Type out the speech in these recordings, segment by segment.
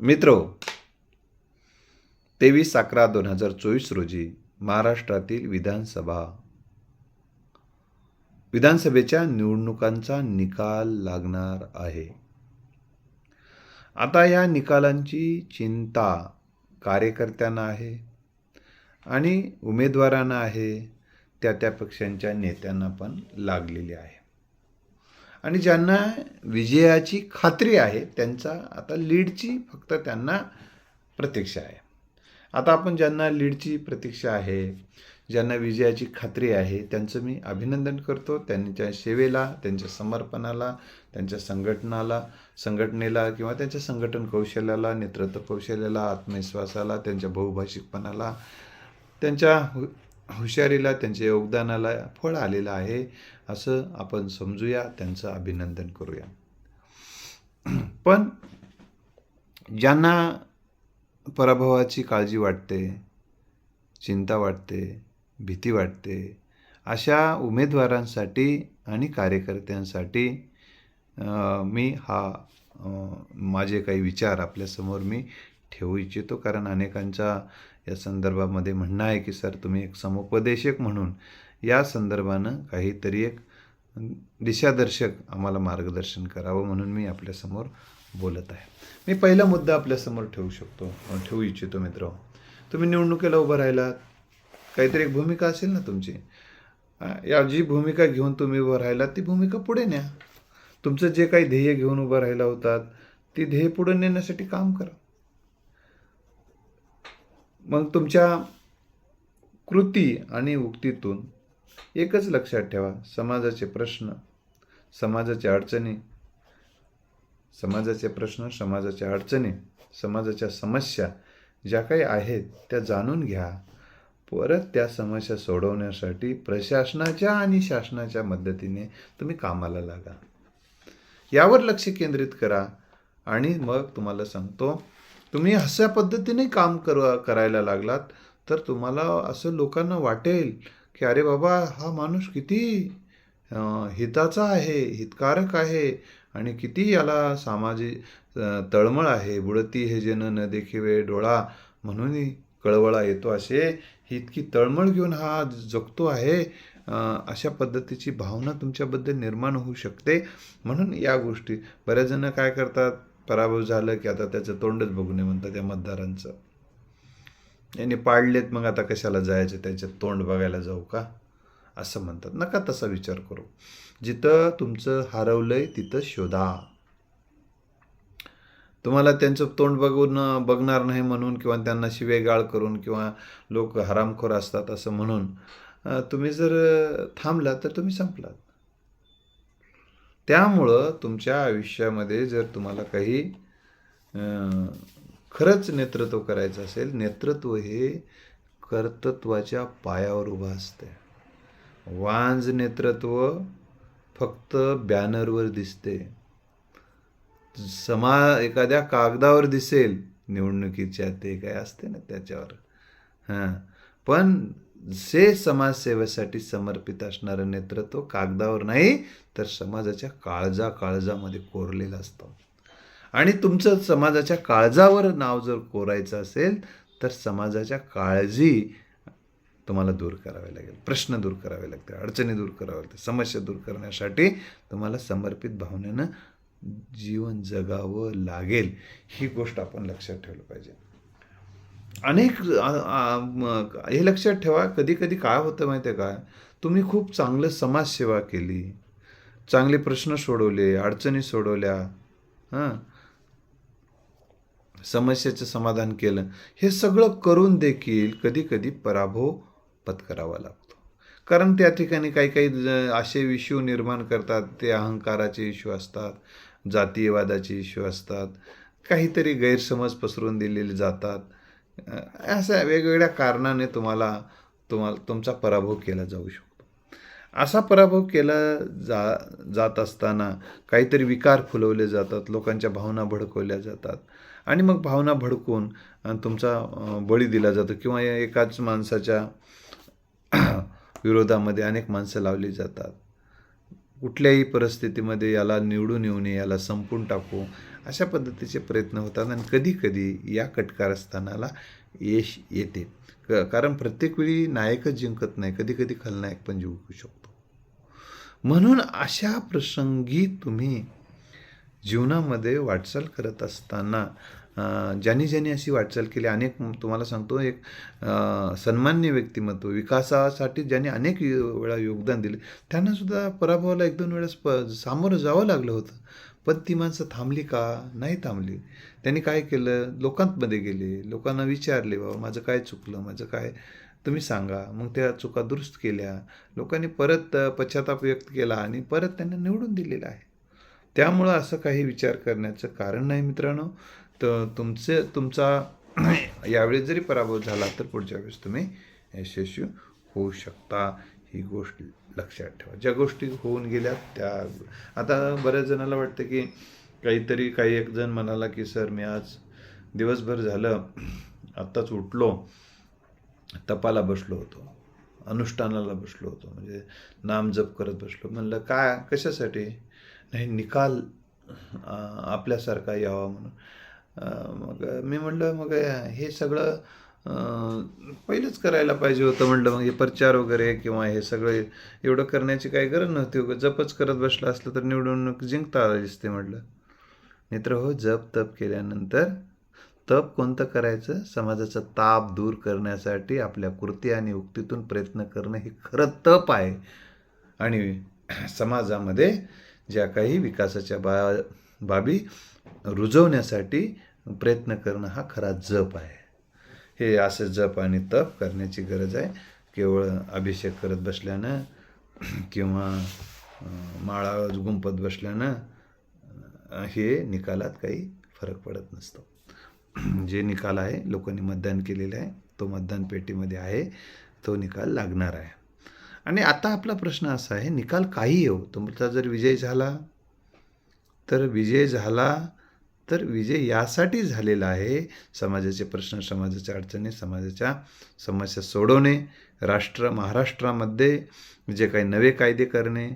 मित्रो तेवीस अकरा दोन हजार चोवीस रोजी महाराष्ट्रातील विधानसभा. विधानसभेच्या निवडणुकांचा निकाल लागणार आहे. आता या निकालांची चिंता कार्यकर्त्यांना आहे आणि उमेदवारांना आहे त्या त्या पक्षांच्या नेत्यांना पण लागलेली आहे. आणि ज्यांना विजयाची खात्री आहे त्यांचा आता लीडची फक्त त्यांना प्रतीक्षा आहे. आता आपण ज्यांना लीडची प्रतीक्षा आहे ज्यांना विजयाची खात्री आहे त्यांचं मी अभिनंदन करतो. त्यांच्या सेवेला त्यांच्या समर्पणाला त्यांच्या संघटनाला संघटनेला किंवा त्यांच्या संघटन कौशल्याला नेतृत्व कौशल्याला आत्मविश्वासाला त्यांच्या बहुभाषिकपणाला त्यांच्या हुशारीला त्यांच्या योगदानाला फळ आलेलं आहे असं आपण समजूया. त्यांचं अभिनंदन करूया. पण ज्यांना पराभवाची काळजी वाटते चिंता वाटते भीती वाटते अशा उमेदवारांसाठी आणि कार्यकर्त्यांसाठी मी हा माझे काही विचार आपल्यासमोर मी ठेवू इच्छितो. कारण अनेकांचा या संदर्भामध्ये म्हणणं आहे की सर तुम्ही एक समुपदेशक म्हणून या संदर्भानं काहीतरी एक दिशादर्शक आम्हाला मार्गदर्शन करावं म्हणून मी आपल्यासमोर बोलत आहे. मी पहिला मुद्दा आपल्यासमोर ठेवू शकतो ठेवू इच्छितो मित्र तुम्ही निवडणुकीला उभं राहिलात. काहीतरी एक भूमिका असेल ना तुमची? या जी भूमिका घेऊन तुम्ही उभं राहिलात ती भूमिका पुढे न्या. तुमचं जे काही ध्येय घेऊन उभं राहिला होतात ती ध्येय पुढे नेण्यासाठी काम करा. मग तुमच्या कृती आणि उक्तीतून एकच लक्षात ठेवा. समाजाचे प्रश्न समाजाच्या अडचणी समाजाचे प्रश्न समाजाच्या अडचणी समाजाच्या समस्या ज्या काही आहेत त्या जाणून घ्या. परत त्या समस्या सोडवण्यासाठी प्रशासनाच्या आणि शासनाच्या मदतीने तुम्ही कामाला लागा. यावर लक्ष केंद्रित करा आणि मग तुम्हाला सांगतो तुम्ही अशा पद्धतीने काम कर करायला लागलात तर तुम्हाला असं लोकांना वाटेल की अरे बाबा हा माणूस किती हिताचा आहे हितकारक आहे आणि किती याला सामाजिक तळमळ आहे. बुडती हे जन न देखीवे डोळा म्हणून कळवळा येतो असे. ही इतकी तळमळ घेऊन हा जगतो आहे. अशा पद्धतीची भावना तुमच्याबद्दल निर्माण होऊ शकते. म्हणून या गोष्टी बऱ्याच जण काय करतात पराभव झालं की आता त्याचं तोंडच बघू नये म्हणतात त्या मतदारांचं. यांनी पाडलेत मग आता कशाला जायचं? त्यांचे तोंड बघायला जाऊ का? असं म्हणतात. नका तसा विचार करू. जिथं तुमचं हरवलंय तिथं शोधा. तुम्हाला त्यांचं तोंड बघून बघणार नाही म्हणून किंवा त्यांना शिवेगाळ करून किंवा लोक हरामखोर असतात असं म्हणून तुम्ही जर थांबला तर तुम्ही संपलात. त्यामुळं तुमच्या आयुष्यामध्ये जर तुम्हाला काही खरंच नेतृत्व करायचं असेल नेतृत्व हे कर्तृत्वाच्या पायावर उभं असते वांज नेतृत्व फक्त बॅनरवर दिसते. समा एखाद्या कागदावर दिसेल निवडणुकीच्या ते काय असते ना त्याच्यावर. हां. पण जे समाजसेवेसाठी समर्पित असणारं नेतृत्व कागदावर नाही तर समाजाच्या काळजा काळजामध्ये कोरलेलं असतं. आणि तुमचं समाजाच्या काळजावर नाव जर कोरायचं असेल तर समाजाच्या काळजी तुम्हाला दूर करावे लागेल. प्रश्न दूर करावे लागतील अडचणी दूर कराव्या लागतील समस्या दूर करण्यासाठी तुम्हाला समर्पित भावनेनं जीवन जगावं लागेल. ही गोष्ट आपण लक्षात ठेवलं पाहिजे. अनेक हे लक्षात ठेवा कधी कधी काय होतं माहिती आहे का? तुम्ही खूप चांगलं समाजसेवा केली. चांगले प्रश्न सोडवले अडचणी सोडवल्या हां? समस्येचं समाधान केलं. हे सगळं करून देखील कधी कधी पराभव पत्करावा लागतो. कारण त्या ठिकाणी काही काही असे इश्यू निर्माण करतात ते अहंकाराचे इश्यू असतात जातीयवादाचे इश्यू असतात काहीतरी गैरसमज पसरून दिलेले जातात. अशा वेगवेगळ्या कारणाने तुम्हाला तुम्हाला तुमचा पराभव केला जाऊ शकतो. असा पराभव केला जा जात असताना काहीतरी विकार फुलवले जातात लोकांच्या भावना भडकवल्या जातात. आणि मग भावना भडकून तुमचा बळी दिला जातो किंवा एकाच माणसाच्या विरोधामध्ये अनेक माणसं लावली जातात. कुठल्याही परिस्थितीमध्ये याला निवडून येऊ नये याला संपून टाकू अशा पद्धतीचे प्रयत्न होतात आणि कधीकधी या कटकारस्थानाला यश येते. क कारण प्रत्येक वेळी नायकच जिंकत नाही. कधीकधी खलनायक पण जिंकू शकतो. म्हणून अशा प्रसंगी तुम्ही जीवनामध्ये वाटचाल करत असताना ज्यांनी ज्यांनी अशी वाटचाल केली अनेक तुम्हाला सांगतो एक सन्मान्य व्यक्तिमत्व विकासासाठी ज्यांनी अनेक वेळा योगदान दिले त्यांनासुद्धा पराभवाला एक दोन वेळेस प सामोरं जावं लागलं होतं. पण ती माणसं थांबली का? नाही थांबली. त्यांनी काय केलं? लोकांमध्ये गेले. लोकांना विचारले बाबा माझं काय चुकलं? माझं काय? तुम्ही सांगा. मग त्या चुका दुरुस्त केल्या. लोकांनी परत पश्चाताप व्यक्त केला आणि परत त्यांना निवडून दिलेलं आहे. त्यामुळं असं काही विचार करण्याचं कारण नाही मित्रांनो. तर तुमचे तुमचा यावेळेस जरी पराभव झाला तर पुढच्या वेळेस तुम्ही यशस्वी होऊ शकता. ही गोष्ट लक्षात ठेवा. ज्या गोष्टी होऊन गेल्या त्या आता बऱ्याच जणाला वाटतं की काहीतरी काही एक जण म्हणाला की सर मी आज दिवसभर झालं आत्ताच उठलो तपाला बसलो होतो अनुष्ठानाला बसलो होतो म्हणजे नाम जप करत बसलो. म्हणलं काय कशासाठी? नाही निकाल आपल्यासारखा यावा म्हणून. मग मी म्हणलं मग हे सगळं पहिलंच करायला पाहिजे होतं म्हणलं मग हे प्रचार वगैरे किंवा हे सगळं एवढं करण्याची काही गरज नव्हती. उगाच जपच करत बसलं असलं तर निवडणूक जिंकता आलं दिसते म्हटलं मित्र हो जप तप केल्यानंतर तप कोणतं करायचं? समाजाचा ताप दूर करण्यासाठी आपल्या कृती आणि उक्तीतून प्रयत्न करणं हे खरं तप आहे. आणि समाजामध्ये ज्या काही विकासाच्या बा बाबी रुजवण्यासाठी प्रयत्न करणं हा खरा जप आहे. हे असं जप आणि तप करण्याची गरज आहे. केवळ अभिषेक करत बसल्यानं किंवा माळा गुंपत बसल्यानं हे निकालात काही फरक पडत नसतो. जे निकाल आहे लोकांनी मतदान केलेलं आहे तो मतदान पेटीमध्ये आहे तो निकाल लागणार आहे. आणि आता आपला प्रश्न असा आहे निकाल काही येऊ. तुमचा जर विजय झाला तर विजय झाला तर विजय यासाठी झालेला आहे. समाजाचे प्रश्न समाजाच्या अडचणी समाजाच्या समस्या सोडवणे राष्ट्र महाराष्ट्रामध्ये जे काही नवे कायदे करणे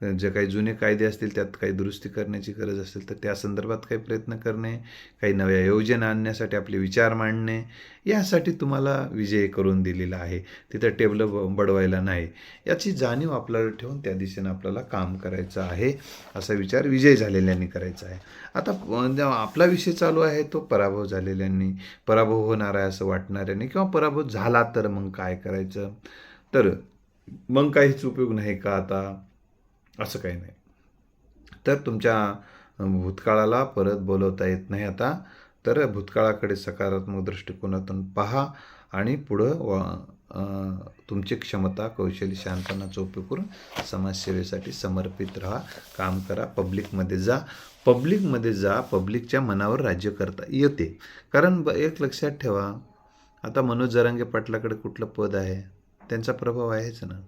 जे काही जुने कायदे असतील त्यात काही दुरुस्ती करण्याची गरज असेल तर त्या संदर्भात काही प्रयत्न करणे काही नव्या योजना आणण्यासाठी आपले विचार मांडणे यासाठी तुम्हाला विजय करून दिलेला आहे. तिथं टेबल बडवायला नाही. याची जाणीव आपल्याला ठेवून त्या दिशेनं आपल्याला काम करायचं आहे असा विचार विजय झालेल्यांनी करायचा आहे. आता आपला विषय चालू आहे तो पराभव झालेल्यांनी पराभव होणार आहे असं वाटणाऱ्यांनी किंवा पराभव झाला तर मग काय करायचं? तर मग काहीच उपयोग नाही का आता? असं काही नाही. तर तुमच्या भूतकाळाला परत बोलवता येत नाही आता. तर भूतकाळाकडे सकारात्मक दृष्टिकोनातून पहा आणि पुढं वा तुमची क्षमता कौशल्य शहाणपणाचा उपयोग करून समाजसेवेसाठी समर्पित राहा. काम करा. पब्लिकमध्ये जा. पब्लिकमध्ये जा. पब्लिकच्या मनावर राज्य करता येते. कारण ब एक लक्षात ठेवा. आता मनोज जरांगे पाटलाकडे कुठलं पद आहे? त्यांचा प्रभाव आहेच ना.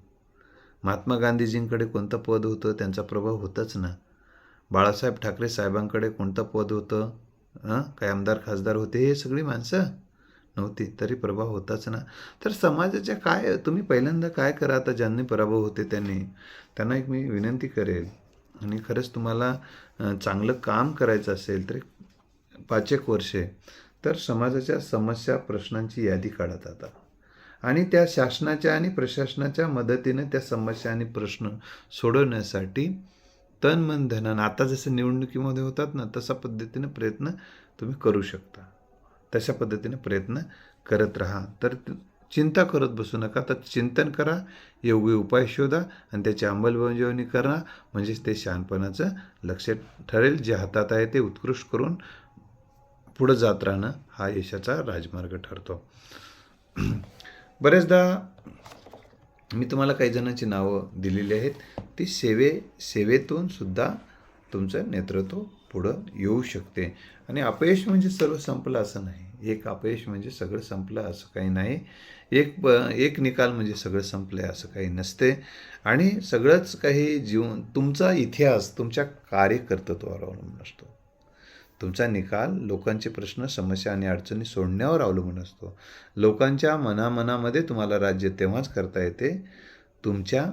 महात्मा गांधीजींकडे कोणतं पद होतं? त्यांचा प्रभाव होताच ना. बाळासाहेब ठाकरे साहेबांकडे कोणतं पद होतं? हां काय आमदार खासदार होते हे सगळी माणसं? नव्हती तरी प्रभाव होताच ना. तर समाजाच्या काय तुम्ही पहिल्यांदा काय करा आता ज्यांनी पराभव होते त्यांनी? त्यांना एक मी विनंती करेल आणि खरंच तुम्हाला चांगलं काम करायचं असेल तर पाच एक वर्षे तर समाजाच्या समस्या प्रश्नांची यादी काढत आता. आणि त्या शासनाच्या आणि प्रशासनाच्या मदतीने त्या समस्या आणि प्रश्न सोडवण्यासाठी तन मन धनानं आता जसं निवडणुकीमध्ये होतात ना तशा पद्धतीनं प्रयत्न तुम्ही करू शकता. तशा पद्धतीने प्रयत्न करत राहा. तर चिंता करत बसू नका. तर चिंतन करा योग्य उपाय शोधा आणि त्याची अंमलबजावणी करा. म्हणजेच ते शहाणपणाचं लक्ष ठरेल. जे हातात आहे ते उत्कृष्ट करून पुढं जात राहणं हा यशाचा राजमार्ग ठरतो. बरेचदा मी तुम्हाला काही जणांची नावं दिलेली आहेत. ती सेवे सेवेतून सुद्धा तुमचं नेतृत्व पुढं येऊ शकते. आणि अपयश म्हणजे सर्व संपलं असं नाही. एक अपयश म्हणजे सगळं संपलं असं काही नाही. एक प एक निकाल म्हणजे सगळं संपलं आहे असं काही नसते. आणि सगळंच काही जीवन तुमचा इतिहास तुमच्या कार्यकर्तृत्वावर अवलंबून असतो. तुमचा निकाल लोकांचे प्रश्न समस्या आणि अडचणी सोडण्यावर अवलंबून असतो. लोकांच्या मनामनामध्ये तुम्हाला राज्य तेव्हाच करता येते तुमच्या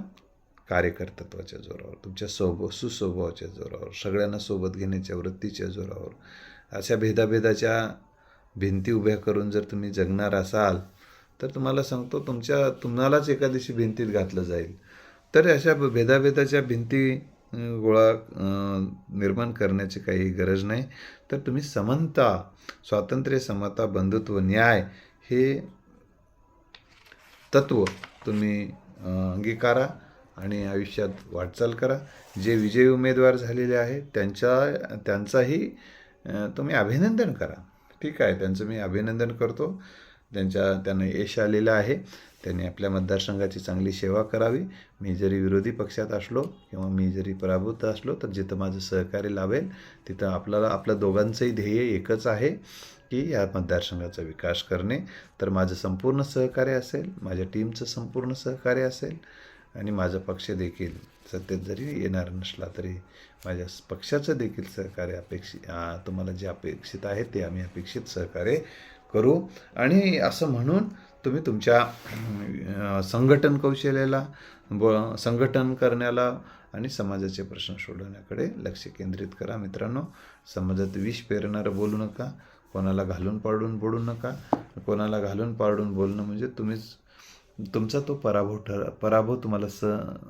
कार्यकर्तत्वाच्या जोरावर तुमच्या स्वभाव सुस्वभावाच्या जोरावर सगळ्यांना सोबत घेण्याच्या वृत्तीच्या जोरावर. अशा भेदाभेदाच्या भिंती उभ्या करून जर तुम्ही जगणार असाल तर तुम्हाला सांगतो तुमच्या तुम्हालाच एका दिवशी भिंतीत घातलं जाईल. तर अशा भेदाभेदाच्या भिंती गोळा निर्माण करण्याची काही गरज नाही. तर तुम्ही समता स्वातंत्र्य समता बंधुत्व न्याय हे तत्व तुम्ही अंगीकारा आणि आयुष्यात वाटचाल करा. जे विजयी उमेदवार झालेले आहेत त्यांच्या त्यांचाही तुम्ही अभिनंदन करा. ठीक आहे त्यांचं मी अभिनंदन करतो. त्यांच्या त्यांना यश आलेलं आहे त्यांनी आपल्या मतदारसंघाची चांगली सेवा करावी. मी जरी विरोधी पक्षात असलो किंवा मी जरी पराभूत असलो तर जिथं माझं सहकार्य लावेल तिथं आपल्याला आपल्या दोघांचंही ध्येय एकच आहे की या मतदारसंघाचा विकास करणे. तर माझं संपूर्ण सहकार्य असेल माझ्या टीमचं संपूर्ण सहकार्य असेल आणि माझा पक्ष देखील सत्तेत जरी येणार नसला तरी माझ्या पक्षाचं देखील सहकार्य अपेक्षित तुम्हाला जे अपेक्षित आहे ते आम्ही अपेक्षित सहकार्य करू. आणि असं म्हणून तुम्ही तुमच्या संघटन कौशल्याला ब संघटन करण्याला आणि समाजाचे प्रश्न सोडवण्याकडे लक्ष केंद्रित करा. मित्रांनो समाजात विष पेरणारं बोलू नका. कोणाला घालून पाडून बोलू नका. कोणाला घालून पाडून बोलणं म्हणजे तुम्हीच तुमचा तो पराभव ठर पराभव तुम्हाला स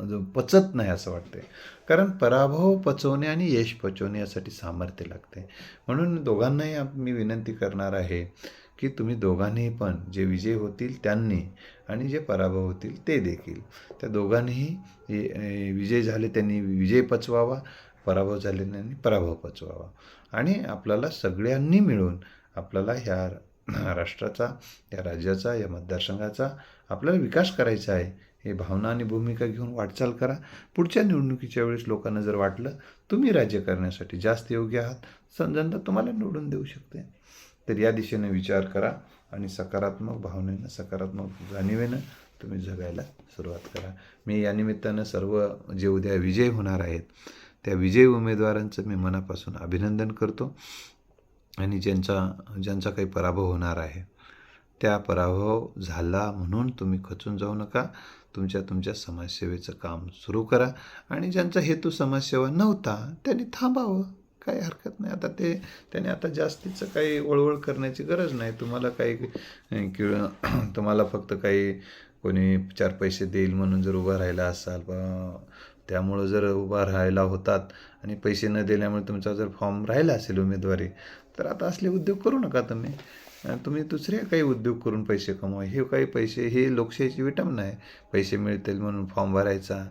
जो पचत नाही असं वाटते कारण पराभव पचवणे आणि यश पचवणे यासाठी सामर्थ्य लागते म्हणून दोघांनाही मी विनंती करणार आहे की तुम्ही दोघांनीही पण जे विजय होतील त्यांनी आणि जे पराभव होतील ते देखील. त्या दोघांनीही विजय झाले त्यांनी विजय पचवावा पराभव झाले त्यांनी पराभव पचवावा. आणि आपल्याला सगळ्यांनी मिळून आपल्याला ह्या राष्ट्राचा या राज्याचा या मतदारसंघाचा आपल्याला विकास करायचा आहे हे भावना आणि भूमिका घेऊन वाटचाल करा. पुढच्या निवडणुकीच्या वेळेस लोकांना जर वाटलं तुम्ही राज्य करण्यासाठी जास्त योग्य आहात स- जनता तुम्हाला निवडून देऊ शकते. तर या दिशेने विचार करा आणि सकारात्मक भावनेनं सकारात्मक जाणीवेनं तुम्ही जगायला सुरुवात करा. मी या निमित्तानं सर्व जे उद्या विजय होणार आहेत त्या विजयी उमेदवारांचं मी मनापासून अभिनंदन करतो. आणि ज्यांचा ज्यांचा काही पराभव होणार आहे त्या पराभव झाला म्हणून तुम्ही खचून जाऊ नका. तुमच्या तुमच्या समाजसेवेचं काम सुरू करा. आणि ज्यांचा हेतू समाजसेवा नव्हता त्यांनी थांबावं. काही हरकत नाही. आता ते त्याने आता जास्तीचं काही वळवळ करण्याची गरज नाही. तुम्हाला काही किंवा तुम्हाला फक्त काही कोणी चार पैसे देईल म्हणून जर उभा राहिला असाल बा त्यामुळं जर उभा राहायला होतात आणि पैसे न दिल्यामुळे तुमचा जर फॉर्म राहिला असेल उमेदवारी तर आता असले उद्योग करू नका तुम्ही. तुम्ही दुसरे काही उद्योग करून पैसे कमवा. हे काही पैसे हे लोकशाहीची विटंबना आहे. पैसे मिळतील म्हणून फॉर्म भरायचा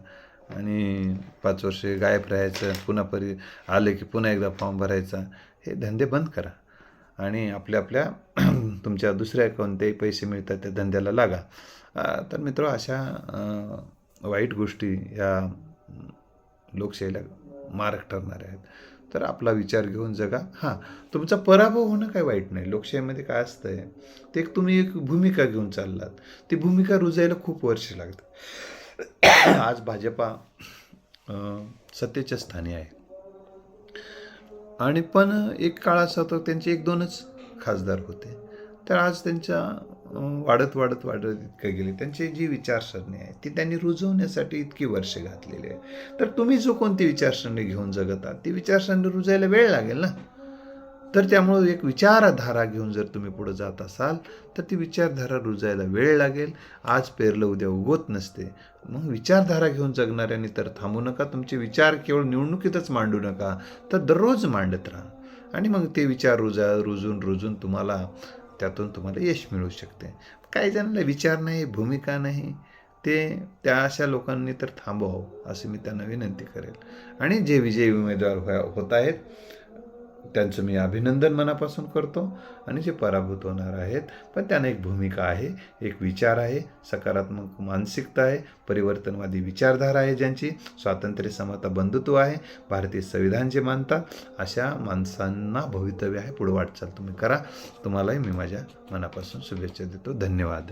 आणि पाच वर्षे गायब राहायचं पुन्हा परी आले की पुन्हा एकदा फॉर्म भरायचा हे धंदे बंद करा. आणि आपल्या आपल्या तुमच्या दुसऱ्या कोणतेही पैसे मिळतात त्या धंद्याला लागा. तर मित्र अशा वाईट गोष्टी या लोकशाहीला मारक ठरणाऱ्या आहेत. तर आपला विचार घेऊन जगा. हां तुमचा पराभव होणं काही वाईट नाही. लोकशाहीमध्ये काय असतं आहे ते एक तुम्ही एक भूमिका घेऊन चाललात. ती भूमिका रुजायला खूप वर्ष लागतात. आज भाजपा सत्तेच्या स्थानी आहे. आणि पण एक काळ असा होता त्यांचे एक दोनच खासदार होते. तर आज त्यांच्या वाढत वाढत वाढत इतकं गेले. त्यांची जी विचारसरणी आहे ती त्यांनी रुजवण्यासाठी इतकी वर्षे घातलेली आहे. तर तुम्ही जो कोणती विचारसरणी घेऊन जगत आहात ती विचारसरणी रुजायला वेळ लागेल ना? तर त्यामुळं एक विचारधारा घेऊन जर तुम्ही पुढे जात असाल तर ती विचारधारा रुजायला वेळ लागेल. आज पेरलं उद्या उगवत नसते. मग विचारधारा घेऊन जगणाऱ्यांनी तर थांबू नका. तुमचे विचार केवळ निवडणुकीतच मांडू नका तर दररोज मांडत राहा. आणि मग ते विचार रुजा रुजून रुजून तुम्हाला त्यातून तुम्हाला यश मिळू शकते. काही जणांना विचार नाही भूमिका नाही. ते त्या अशा लोकांनी तर थांबवावं असं मी त्यांना विनंती करेल. आणि जे विजयी उमेदवार हो होत आहेत त्यांचं मी अभिनंदन मनापासून करतो आणि जे पराभूत होणार आहेत पण त्यांना एक भूमिका आहे एक विचार आहे सकारात्मक मानसिकता आहे परिवर्तनवादी विचारधारा आहे ज्यांची स्वातंत्र्य समता बंधुत्व आहे भारतीय संविधान जे मानतात अशा माणसांना भवितव्य आहे पुढे वाटचाल तुम्ही करा. तुम्हालाही मी माझ्या मनापासून शुभेच्छा देतो. धन्यवाद.